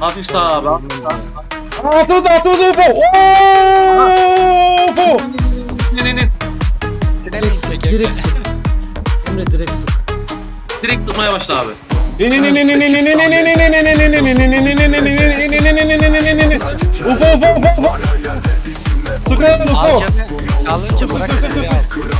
Hafif sağ abi. Hafif sağ. Altımız altımız UFO. UFO. Ne ne ne. Direkt sık. Direkt sık. Emre direkt sık. Direkt tutmaya başla abi. Ufo ufo ufo ufo. Sıkın ufo. Sık sık sık sık.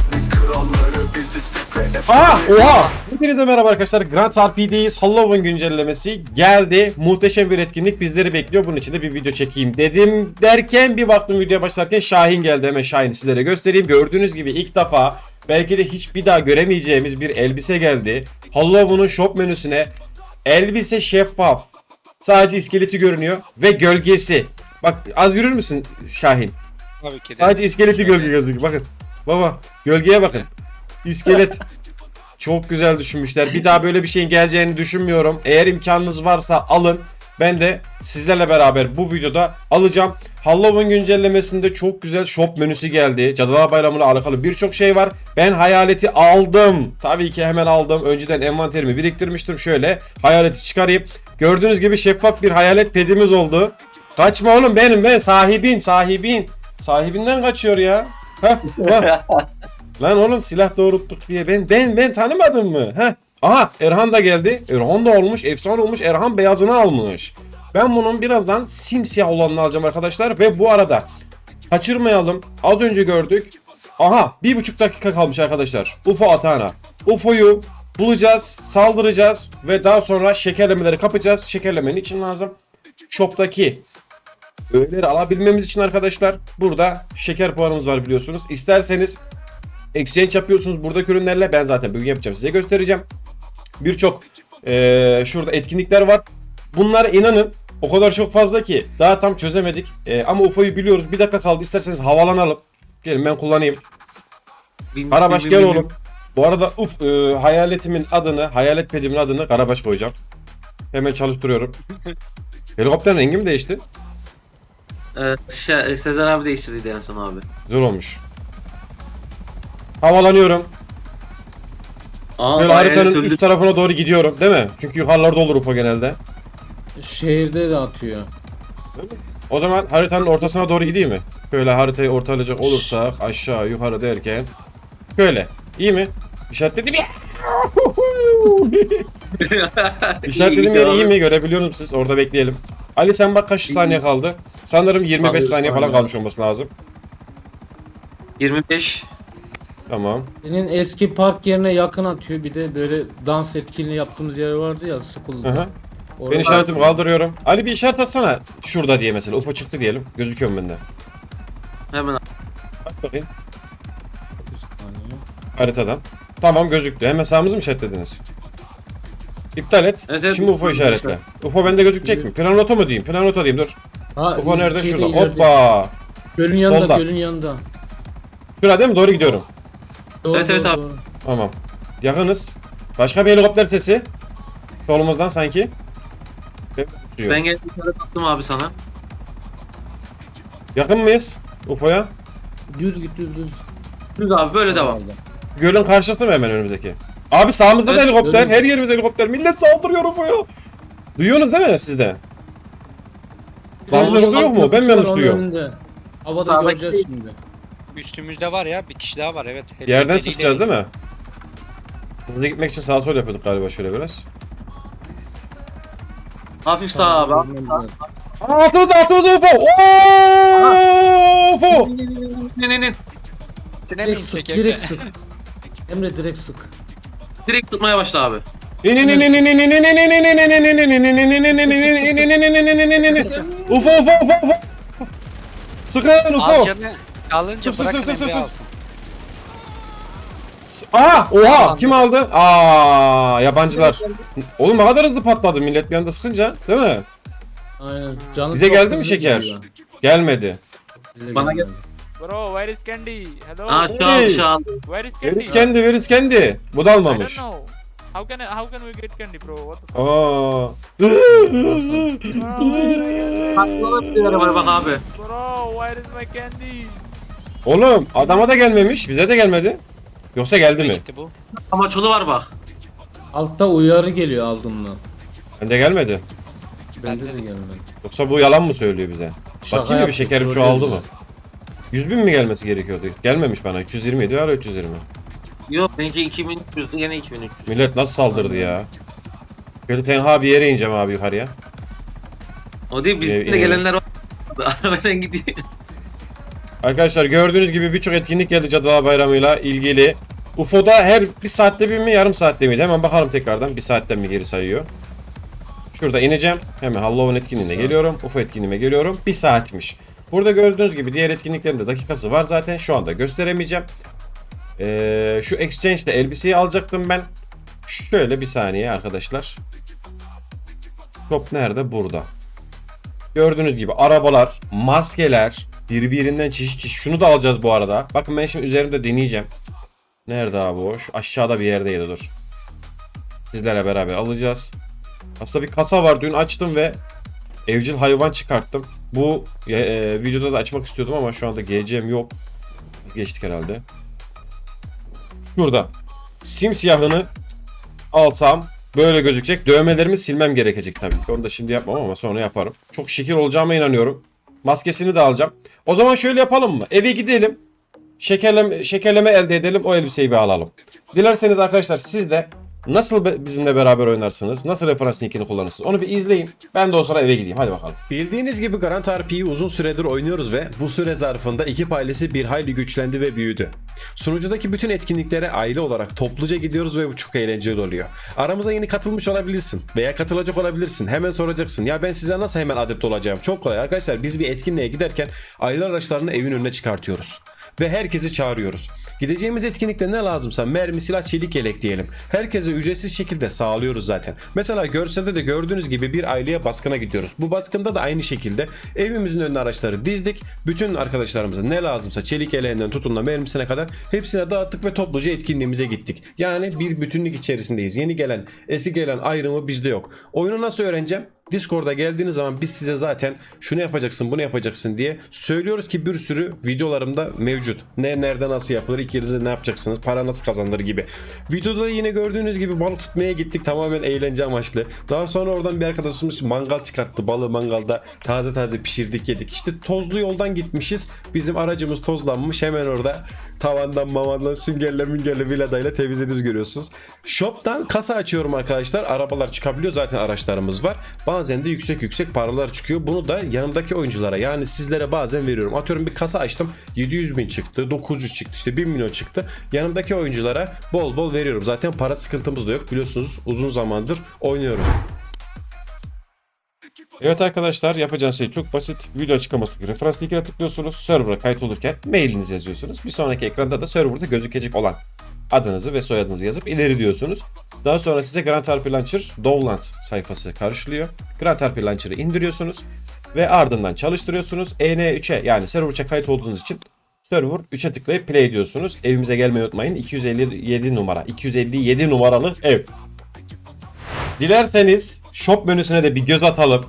Aa oha. Hepinize merhaba arkadaşlar. Grand RP'deyiz. Halloween güncellemesi geldi. Muhteşem bir etkinlik bizleri bekliyor. Bunun için de bir video çekeyim dedim. Derken bir baktım videoya başlarken Şahin geldi. Hemen Şahin'i sizlere göstereyim. Gördüğünüz gibi ilk defa belki de hiç bir daha göremeyeceğimiz bir elbise geldi. Halloween'un shop menüsüne elbise şeffaf. Sadece iskeleti görünüyor ve gölgesi. Bak az görür müsün Şahin? Tabii ki de. Sadece iskeleti gölge gözüküyor. Bakın. Baba gölgeye bakın. İskelet. Çok güzel düşünmüşler. Bir daha böyle bir şeyin geleceğini düşünmüyorum. Eğer imkanınız varsa alın. Ben de sizlerle beraber bu videoda alacağım. Halloween güncellemesinde çok güzel shop menüsü geldi. Cadılar Bayramı'na alakalı birçok şey var. Ben hayaleti aldım. Tabii ki hemen aldım. Önceden envanterimi biriktirmiştim. Şöyle hayaleti çıkarayım. Gördüğünüz gibi şeffaf bir hayalet pedimiz oldu. Kaçma oğlum benim ben sahibin sahibin. Sahibinden kaçıyor ya. Heh, bak. Lan oğlum silah doğrulttuk diye ben ben ben tanımadım mı? Heh. Aha Erhan da geldi. Erhan da olmuş, efsane olmuş. Erhan beyazını almış. Ben bunun birazdan simsiyah olanını alacağım arkadaşlar. Ve bu arada kaçırmayalım. Az önce gördük. Aha bir buçuk dakika kalmış arkadaşlar. UFO atağına. UFO'yu bulacağız, saldıracağız ve daha sonra şekerlemeleri kapacağız. Şekerlemenin için lazım. Shop'taki öğeleri alabilmemiz için arkadaşlar burada şeker puanımız var biliyorsunuz. İsterseniz exchange yapıyorsunuz buradaki ürünlerle. Ben zaten bugün yapacağım size göstereceğim. Birçok eee, şurada etkinlikler var. Bunlar inanın o kadar çok fazla ki daha tam çözemedik. Eee, ama UFO'yu biliyoruz. Bir dakika kaldı. İsterseniz havalanalım. Gelin ben kullanayım. Bin- Karabaş bin- gel bin- oğlum. Bu arada uf eee, hayaletimin adını, hayalet pedimin adını Karabaş koyacağım. Hemen çalıştırıyorum. Helikopterin rengi mi değişti? Ee, şey, Sezer abi değiştirdiydi en son abi. Güzel olmuş. Havalanıyorum. Aa, Böyle bayağı haritanın türlü- üst tarafına doğru gidiyorum değil mi? Çünkü yukarılarda olur UFO genelde. Şehirde de atıyor. O zaman haritanın ortasına doğru gideyim mi? Böyle haritayı ortalayacak olursak aşağı yukarı derken. Böyle. İyi mi? İşaretledim ya. İşaretledim yer iyi mi? Görebiliyor musunuz siz? Orada bekleyelim. Ali sen bak kaç saniye kaldı? Sanırım 25 Kaldı, saniye falan kalmış olması lazım. 25. Tamam. Senin eski park yerine yakın atıyor. Bir de böyle dans etkinliği yaptığımız yer vardı ya School'da. Hı hı. Orada Ben işaretimi kaldırıyorum. Ali bir işaret atsana. Şurada diye mesela. UFO çıktı diyelim. Gözüküyor mu bende? Hemen Bak bakayım. saniye. Haritadan. Tamam gözüktü. Hemen sağımızı mı işaretlediniz? İptal et. Evet, evet. Şimdi UFO işaretle. UFO bende gözükecek mi? Planota mı diyeyim? Planota diyeyim dur. Ha, UFO nerede? şeyde Şurada. ileride. Hoppa. Gölün yanında, Solda. gölün yanında. Şurada değil mi? Doğru gidiyorum. Doğru, Evet, evet doğru, abi. doğru. Tamam. Yakınız. Başka bir helikopter sesi. Solumuzdan sanki. Ve uçuyor. ben geldim attım abi sana. Yakın mıyız? UFO'ya. Düz git düz düz. Düz abi böyle devam. Gölün karşısı mı hemen önümüzdeki? Abi sağımızda da Evet, helikopter. gölün- Her yerimiz helikopter. Millet saldırıyor UFO'ya. Duyuyorsunuz değil mi sizde? Sağımızda Solumuz- helikopter yok mu? Ben mi yanlış duyuyorum? önünde. Havada Sağdaki- göreceğiz şimdi. Üstümüzde var ya bir kişi daha var evet. Herif Yerden eliyle- sıkacağız değil mi? Hızlı gitmek için sağa sol yapıyorduk galiba şöyle biraz. Hafif sağ abi. hafif sağ. Aa, altımızda altımızda UFO! Oo, UFO! Ne ne ne. Ne Direkt bileyim sık, çeker. direkt sık. Emre direkt sık. Direkt tutmaya başla abi. UFO UFO UFO UFO Sıkın UFO Az canı, alınca Sık, bırak sık, sık, Emre'yi sık, alsın. Aa oha kim aldı? Aa yabancılar. Oğlum ne kadar hızlı patladı millet bir anda sıkınca değil mi? Aynen. Canı Bize çok geldi mi hızlı şeker? geliyor. Gelmedi. Bize Bana geldi. Bro, where is Candy? Hello. Aa şu an şu an. Where is Candy? Veris kendi veris kendi. Bu da I almamış. don't know. How can I, how can we get Candy, bro? What the fuck? Aa. Aklına bir araba bak abi. Bro, where is my Candy? Oğlum adama da gelmemiş bize de gelmedi. Yoksa geldi mi? Gitti bu. Ama çolu var bak. Altta uyarı geliyor aldım mı? Bende gelmedi. Bende de gelmedi. Yoksa bu yalan mı söylüyor bize? Şaka Bakayım mı bir yaptık, şekerim doğru çoğaldı mı? 100 bin mi gelmesi gerekiyordu? Gelmemiş bana. 320 diyor hala 320. Yok benimki 2300 yine 2300. Millet nasıl saldırdı ya? Böyle tenha bir yere ineceğim abi yukarıya. O değil bizde yine- de gelenler var. Arabadan gidiyor. Arkadaşlar gördüğünüz gibi birçok etkinlik geldi Cadılar Bayramı'yla ilgili. UFO'da her bir saatte bir mi yarım saatte miydi? Hemen bakalım tekrardan. Bir saatten mi geri sayıyor? Şurada ineceğim. Hemen Halloween etkinliğine geliyorum. UFO etkinliğime geliyorum. Bir saatmiş. Burada gördüğünüz gibi diğer etkinliklerin de dakikası var zaten. Şu anda gösteremeyeceğim. Ee, şu exchange'de elbiseyi alacaktım ben. Şöyle bir saniye arkadaşlar. Top nerede? Burada. Gördüğünüz gibi arabalar, maskeler, birbirinden çeşit çeşit. Şunu da alacağız bu arada. Bakın ben şimdi üzerimde deneyeceğim. Nerede abi o? Şu aşağıda bir yerdeydi dur. Sizlerle beraber alacağız. Aslında bir kasa var. Dün açtım ve evcil hayvan çıkarttım. Bu e, videoda da açmak istiyordum ama şu anda GC'm yok. Biz geçtik herhalde. Şurada. Simsiyahını alsam böyle gözükecek. Dövmelerimi silmem gerekecek tabii ki. Onu da şimdi yapmam ama sonra yaparım. Çok şekil olacağıma inanıyorum. Maskesini de alacağım. O zaman şöyle yapalım mı? Eve gidelim. Şekerleme, şekerleme elde edelim. O elbiseyi bir alalım. Dilerseniz arkadaşlar siz de nasıl bizimle beraber oynarsınız? Nasıl referans linkini kullanırsınız? Onu bir izleyin. Ben de o sıra eve gideyim. Hadi bakalım. Bildiğiniz gibi Grand RP'yi uzun süredir oynuyoruz ve bu süre zarfında ekip ailesi bir hayli güçlendi ve büyüdü. Sunucudaki bütün etkinliklere aile olarak topluca gidiyoruz ve bu çok eğlenceli oluyor. Aramıza yeni katılmış olabilirsin veya katılacak olabilirsin. Hemen soracaksın. Ya ben size nasıl hemen adept olacağım? Çok kolay arkadaşlar. Biz bir etkinliğe giderken aile araçlarını evin önüne çıkartıyoruz ve herkesi çağırıyoruz. Gideceğimiz etkinlikte ne lazımsa mermi, silah, çelik yelek diyelim. Herkese ücretsiz şekilde sağlıyoruz zaten. Mesela görselde de gördüğünüz gibi bir aileye baskına gidiyoruz. Bu baskında da aynı şekilde evimizin önüne araçları dizdik. Bütün arkadaşlarımıza ne lazımsa çelik yeleğinden tutun da mermisine kadar hepsine dağıttık ve topluca etkinliğimize gittik. Yani bir bütünlük içerisindeyiz. Yeni gelen, eski gelen ayrımı bizde yok. Oyunu nasıl öğreneceğim? Discord'a geldiğiniz zaman biz size zaten şunu yapacaksın bunu yapacaksın diye söylüyoruz ki bir sürü videolarımda mevcut. Ne nerede nasıl yapılır ilk yerinizde ne yapacaksınız para nasıl kazanılır gibi. Videoda yine gördüğünüz gibi balık tutmaya gittik tamamen eğlence amaçlı. Daha sonra oradan bir arkadaşımız mangal çıkarttı balığı mangalda taze taze pişirdik yedik. İşte tozlu yoldan gitmişiz bizim aracımız tozlanmış hemen orada tavandan mamandan süngerle müngerle viladayla temizlediğimiz görüyorsunuz. Shop'tan kasa açıyorum arkadaşlar. Arabalar çıkabiliyor zaten araçlarımız var. Bazen de yüksek yüksek paralar çıkıyor. Bunu da yanımdaki oyunculara yani sizlere bazen veriyorum. Atıyorum bir kasa açtım 700 bin çıktı 900 çıktı işte 1 milyon çıktı. Yanımdaki oyunculara bol bol veriyorum. Zaten para sıkıntımız da yok biliyorsunuz uzun zamandır oynuyoruz. Evet arkadaşlar yapacağınız şey çok basit. Video açıklamasındaki referans linkine tıklıyorsunuz. Server'a kayıt olurken mailinizi yazıyorsunuz. Bir sonraki ekranda da serverda gözükecek olan adınızı ve soyadınızı yazıp ileri diyorsunuz. Daha sonra size Grand RP Launcher Dowland sayfası karşılıyor. Grand RP Launcher'ı indiriyorsunuz ve ardından çalıştırıyorsunuz. EN3'e yani server 3'e kayıt olduğunuz için server 3'e tıklayıp play ediyorsunuz. Evimize gelmeyi unutmayın. 257 numara. 257 numaralı ev. Dilerseniz shop menüsüne de bir göz atalım.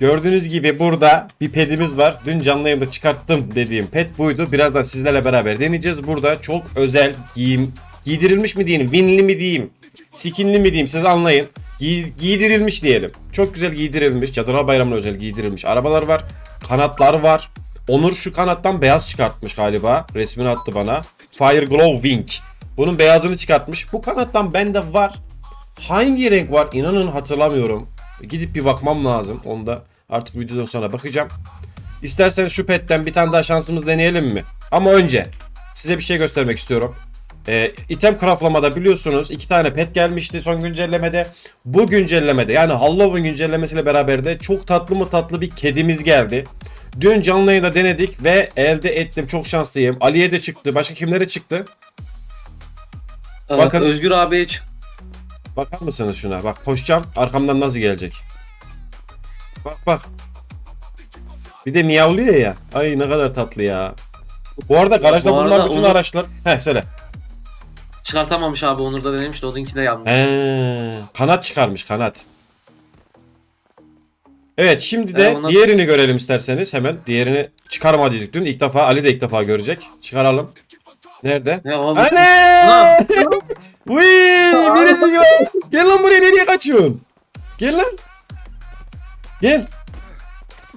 Gördüğünüz gibi burada bir pedimiz var. Dün canlı yayında çıkarttım dediğim pet buydu. Birazdan sizlerle beraber deneyeceğiz. Burada çok özel giyim, giydirilmiş mi diyeyim, winli mi diyeyim, skinli mi diyeyim siz anlayın. Giy- giydirilmiş diyelim. Çok güzel giydirilmiş. Cadılar Bayramı'na özel giydirilmiş arabalar var. Kanatlar var. Onur şu kanattan beyaz çıkartmış galiba. Resmini attı bana. Fire Glow Wing. Bunun beyazını çıkartmış. Bu kanattan bende var. Hangi renk var inanın hatırlamıyorum. Gidip bir bakmam lazım. Onu da artık videodan sonra bakacağım. İsterseniz şu petten bir tane daha şansımız deneyelim mi? Ama önce size bir şey göstermek istiyorum. Ee, item craftlamada biliyorsunuz iki tane pet gelmişti son güncellemede. Bu güncellemede yani Halloween güncellemesiyle beraber de çok tatlı mı tatlı bir kedimiz geldi. Dün canlı yayında denedik ve elde ettim. Çok şanslıyım. Ali'ye de çıktı. Başka kimlere çıktı? Bakın. Bakın. Özgür abiye çık. Bakar mısınız şuna? Bak koşacağım. Arkamdan nasıl gelecek? Bak bak. Bir de miyavlıyor ya. Ay ne kadar tatlı ya. Bu arada garajda Bu bulunan arada bütün onu- araçlar... He söyle. Çıkartamamış abi Onur da denemiş de onunki de yanmış. He, kanat çıkarmış kanat. Evet şimdi de He, ona- diğerini görelim isterseniz hemen. Diğerini çıkarma dedik dün. İlk defa Ali de ilk defa görecek. Çıkaralım. Nerede? Ne oğlum? Ana! Uy, birisi yok. Gel lan buraya nereye kaçıyorsun? Gel lan. Gel.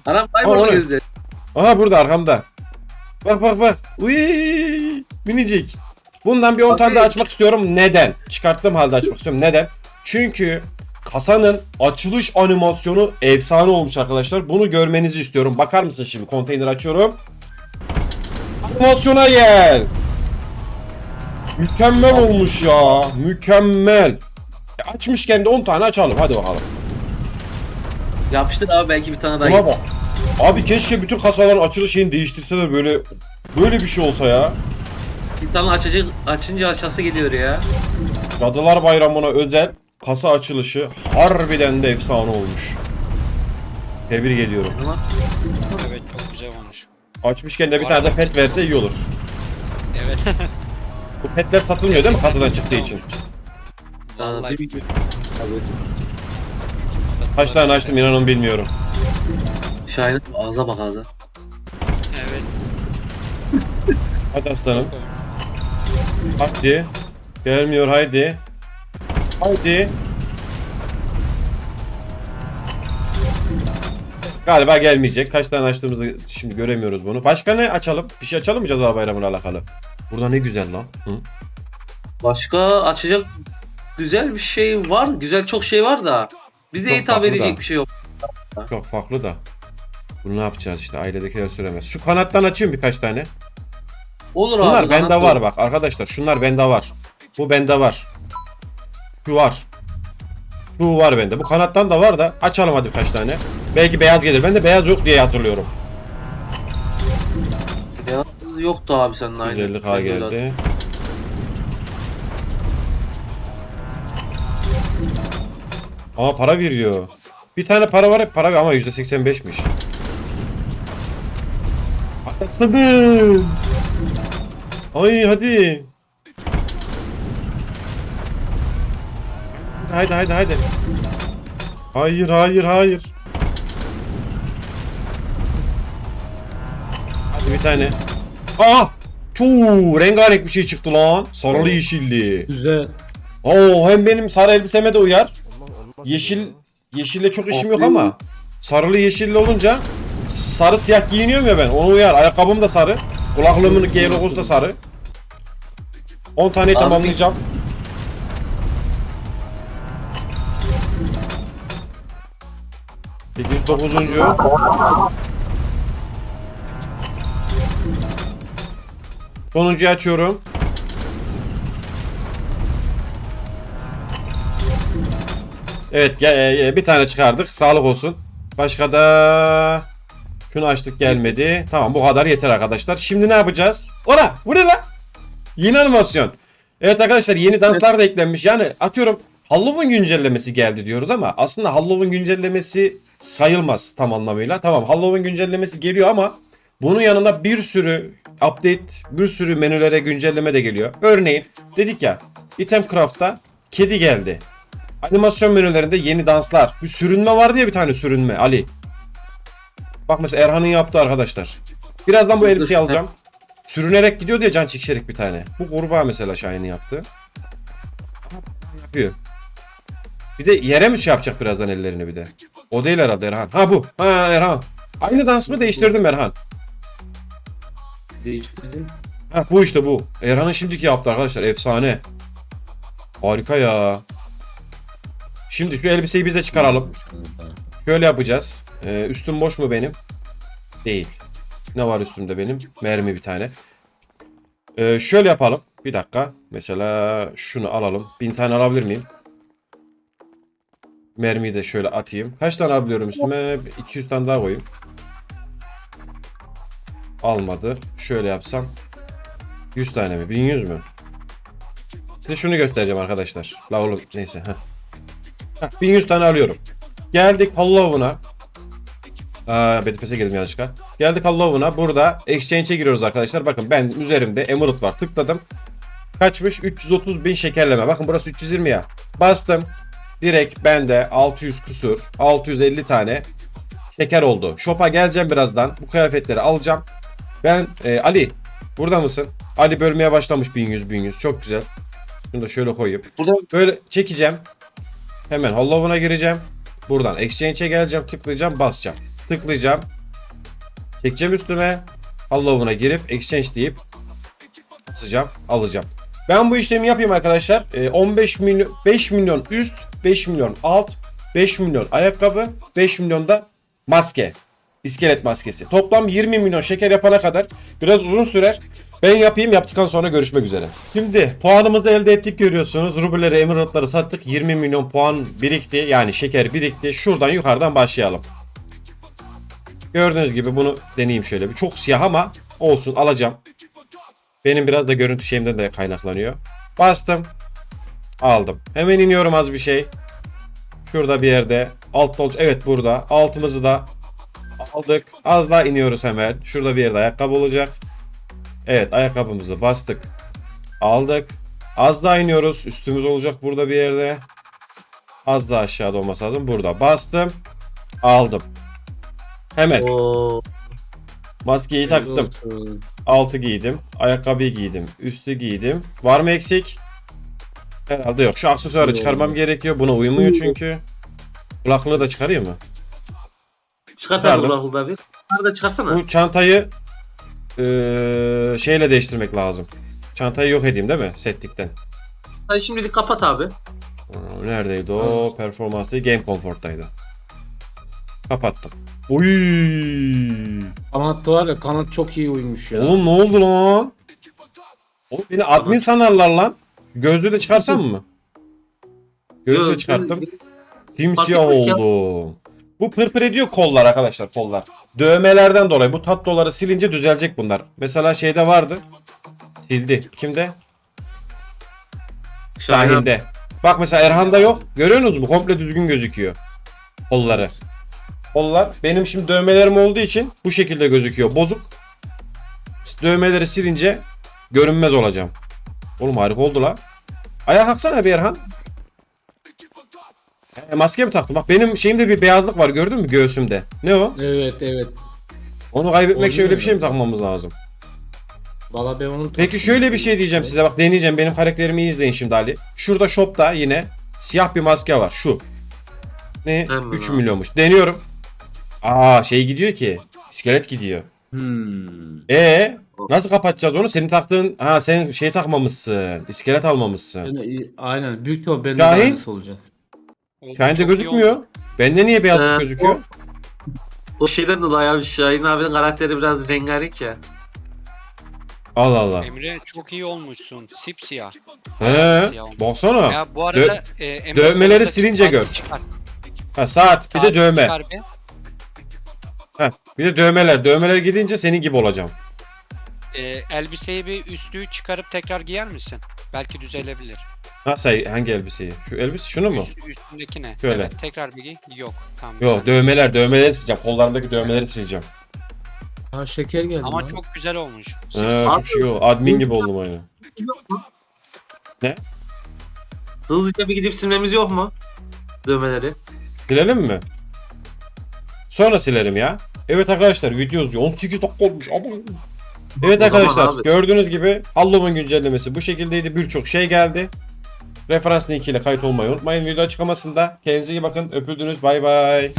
Anam kayboldu o ne? gözde. Aha burada arkamda. Bak bak bak. Uy, minicik. Bundan bir 10 tane daha açmak istiyorum. Neden? Çıkarttığım halde açmak istiyorum. Neden? Çünkü kasanın açılış animasyonu efsane olmuş arkadaşlar. Bunu görmenizi istiyorum. Bakar mısın şimdi? Konteyner açıyorum. Animasyona gel. Mükemmel olmuş ya. Mükemmel. E, açmışken de 10 tane açalım. Hadi bakalım. Yapıştır abi belki bir tane daha Buna bak. Abi keşke bütün kasaların açılış şeyini değiştirseler böyle böyle bir şey olsa ya. İnsanın açacak, açınca açası geliyor ya. Cadılar Bayramı'na özel kasa açılışı harbiden de efsane olmuş. Tebrik ediyorum. Ama Evet çok güzel olmuş. Açmışken de bir tane de pet verse iyi olur. Evet. Bu petler satılmıyor değil mi kasadan çıktığı için? Vallahi bir- Kaç tane açtım inanın bilmiyorum. Şahin ağza bak ağza. Evet. Hadi aslanım. Hadi. Gelmiyor haydi. Haydi. Galiba gelmeyecek. Kaç tane açtığımızda şimdi göremiyoruz bunu. Başka ne açalım? Bir şey açalım mı Cadılar Bayramı'na alakalı? Burada ne güzel lan. Hı? Başka açacak güzel bir şey var. Güzel çok şey var da. Bize Çok hitap edecek da. bir şey yok. Çok farklı da. Bunu ne yapacağız işte ailedekiler söylemez. Şu kanattan açayım birkaç tane. Olur Bunlar abi. bende kanat var olur. bak arkadaşlar. Şunlar bende var. Bu bende var. Şu var. Şu var bende. Bu kanattan da var da açalım hadi birkaç tane. Belki beyaz gelir. Bende beyaz yok diye hatırlıyorum. Yoktu abi senin aynı. 150k Ben de öyle geldi. Ama para veriyor. Bir tane para var hep para ama %85'miş. Atladım. Ay hadi. Haydi haydi haydi. Hayır hayır hayır. Hadi bir tane. Aa! Çuu, rengarenk bir şey çıktı lan. Sarılı yeşilli. Güzel. Oo hem benim sarı elbiseme de uyar. Yeşil yeşille çok işim yok ama sarılı yeşilli olunca sarı siyah giyiniyorum ya ben. Onu uyar. Ayakkabım da sarı. Kulaklığımın G logosu da sarı. 10 taneyi Abi- tamamlayacağım. Sekiz dokuzuncu. Sonuncuyu açıyorum. Evet ge- e, bir tane çıkardık. Sağlık olsun. Başka da şunu açtık gelmedi. Tamam bu kadar yeter arkadaşlar. Şimdi ne yapacağız? Ora bu ne lan? Yeni animasyon. Evet arkadaşlar yeni danslar da eklenmiş. Yani atıyorum Halloween güncellemesi geldi diyoruz ama aslında Halloween güncellemesi sayılmaz tam anlamıyla. Tamam Halloween güncellemesi geliyor ama bunun yanında bir sürü update, bir sürü menülere güncelleme de geliyor. Örneğin dedik ya Item Craft'ta kedi geldi. Animasyon menülerinde yeni danslar. Bir sürünme vardı ya bir tane sürünme Ali. Bak mesela Erhan'ın yaptığı arkadaşlar. Birazdan bu elbiseyi alacağım. Sürünerek gidiyor diye can çekişerek bir tane. Bu kurbağa mesela Şahin'in yaptığı. Yapıyor. Bir de yere mi şey yapacak birazdan ellerini bir de. O değil herhalde Erhan. Ha bu. Ha Erhan. Aynı dans mı değiştirdim Erhan? Değiştirdim. Ha bu işte bu. Erhan'ın şimdiki yaptı arkadaşlar. Efsane. Harika ya. Şimdi şu elbiseyi biz de çıkaralım. Şöyle yapacağız. Ee, üstüm boş mu benim? Değil. Ne var üstümde benim? Mermi bir tane. Ee, şöyle yapalım. Bir dakika. Mesela şunu alalım. Bin tane alabilir miyim? Mermiyi de şöyle atayım. Kaç tane alabiliyorum üstüme? 200 tane daha koyayım. Almadı. Şöyle yapsam. 100 tane mi? 1100 mü? Size şunu göstereceğim arkadaşlar. La oğlum neyse. Heh. Heh, 1100 tane alıyorum. Geldik Halloween'a. Aa, Bedipes'e girdim yanlışlıkla. Geldik Halloween'a. Burada Exchange'e giriyoruz arkadaşlar. Bakın ben üzerimde Emerald var. Tıkladım. Kaçmış? 330 bin şekerleme. Bakın burası 320 ya. Bastım. Direkt bende 600 kusur. 650 tane şeker oldu. Shop'a geleceğim birazdan. Bu kıyafetleri alacağım. Ben e, Ali burada mısın? Ali bölmeye başlamış 1100 1100. Çok güzel. Şunu da şöyle koyayım. Burada Böyle çekeceğim. Hemen Halloween'a gireceğim. buradan exchange'e geleceğim tıklayacağım basacağım. Tıklayacağım. Çekeceğim üstüme. Halloween'a girip exchange deyip basacağım alacağım. Ben bu işlemi yapayım arkadaşlar. Ee, 15 milyon 5 milyon üst 5 milyon alt 5 milyon ayakkabı 5 milyon da maske. İskelet maskesi. Toplam 20 milyon şeker yapana kadar biraz uzun sürer. Ben yapayım yaptıktan sonra görüşmek üzere. Şimdi puanımızı elde ettik görüyorsunuz. Rubeleri, emeraldları sattık. 20 milyon puan birikti. Yani şeker birikti. Şuradan yukarıdan başlayalım. Gördüğünüz gibi bunu deneyeyim şöyle bir. Çok siyah ama olsun alacağım. Benim biraz da görüntü şeyimden de kaynaklanıyor. Bastım. Aldım. Hemen iniyorum az bir şey. Şurada bir yerde. Alt dolç. Evet burada. Altımızı da aldık. Az daha iniyoruz hemen. Şurada bir yerde ayakkabı olacak. Evet ayakkabımızı bastık. Aldık. Az daha iniyoruz. Üstümüz olacak burada bir yerde. Az daha aşağıda olması lazım. Burada bastım. Aldım. Hemen Oo. maskeyi taktım. Altı giydim. Ayakkabıyı giydim. Üstü giydim. Var mı eksik? Herhalde yok. Şu aksesuarı çıkarmam gerekiyor. Buna uymuyor çünkü. Kulaklığı da çıkarayım mı? Çıkart abi kulaklığı bir. Bunları da çıkarsana. Bu çantayı eee, şeyle değiştirmek lazım. Çantayı yok edeyim değil mi? Settikten. Hadi şimdilik kapat abi. Aa, Neredeydi o? Performans değil, Game Comfort'taydı. Kapattım. Uy! Kanat var ya kanat çok iyi uymuş ya. Oğlum ne oldu lan? Oğlum beni admin sanarlar lan. Gözlüğü de çıkarsam mı? Gözlüğü de Yok, çıkarttım. Simsiyah Fark etmez ki. oldu. Bu pırpır ediyor kollar arkadaşlar kollar. Dövmelerden dolayı bu tatloları silince düzelecek bunlar. Mesela şeyde vardı. Sildi. Kimde? Şahin'de. Bak mesela Erhan'da yok. Görüyorsunuz mu? Komple düzgün gözüküyor. Kolları. Kollar. Benim şimdi dövmelerim olduğu için bu şekilde gözüküyor. Bozuk. Dövmeleri silince görünmez olacağım. Oğlum harika oldu la. Ayağa kalksana bir Erhan. E, maske mi taktım? Bak benim şeyimde bir beyazlık var gördün mü göğsümde? Ne o? Evet evet. Onu kaybetmek için öyle bir şey mi takmamız lazım? Valla ben onun Peki şöyle bir şey diyeceğim size bak deneyeceğim benim karakterimi iyi izleyin şimdi Ali. Şurada shopta yine siyah bir maske var şu. Ne? Hemen 3 abi. milyonmuş. Deniyorum. Aa şey gidiyor ki. İskelet gidiyor. Hmm. E nasıl kapatacağız onu? Senin taktığın ha sen şey takmamışsın. İskelet almamışsın. Yani, aynen büyük ihtimal bende de Şahin? aynısı olacak. Oldu, Şahin'de çok iyi gözükmüyor. oldu. Bende niye beyazlık Ee, gözüküyor? O şeyden dolayı abi Şahin abinin karakteri biraz rengarenk ya. Allah Allah. Emre çok iyi olmuşsun. Sipsiyah. He, siyah olmuş. baksana. Ya bu arada e, Emre dövmeleri silince saati gör. çıkar. Ha, saat bir de dövme. çıkar. Ha, bir de dövmeler. Dövmeler gidince senin gibi olacağım. E, elbiseyi bir üstlüğü çıkarıp tekrar giyer misin? Belki düzelebilir. Ha say hangi elbiseyi? Şu elbise şunu mu? Üst, üstündeki ne? Şöyle. Evet, tekrar bir giy. Yok. Tamam. Yok güzel. dövmeler dövmeleri sileceğim. Kollarındaki dövmeleri sileceğim. Ha şeker geldi. Ama lan. çok güzel olmuş. He, çok şey oldu. Admin gibi oldum aynı. Hızlıca bir gidip silmemiz yok mu? Dövmeleri. Silelim mi? Sonra silerim ya. Evet arkadaşlar video uzuyor. 18 dakika olmuş. Evet O arkadaşlar gördüğünüz gibi Halloween güncellemesi bu şekildeydi. Birçok şey geldi. Referans linkiyle kayıt olmayı unutmayın. Video açıklamasında. Kendinize iyi bakın. Öpüldünüz. Bay bay.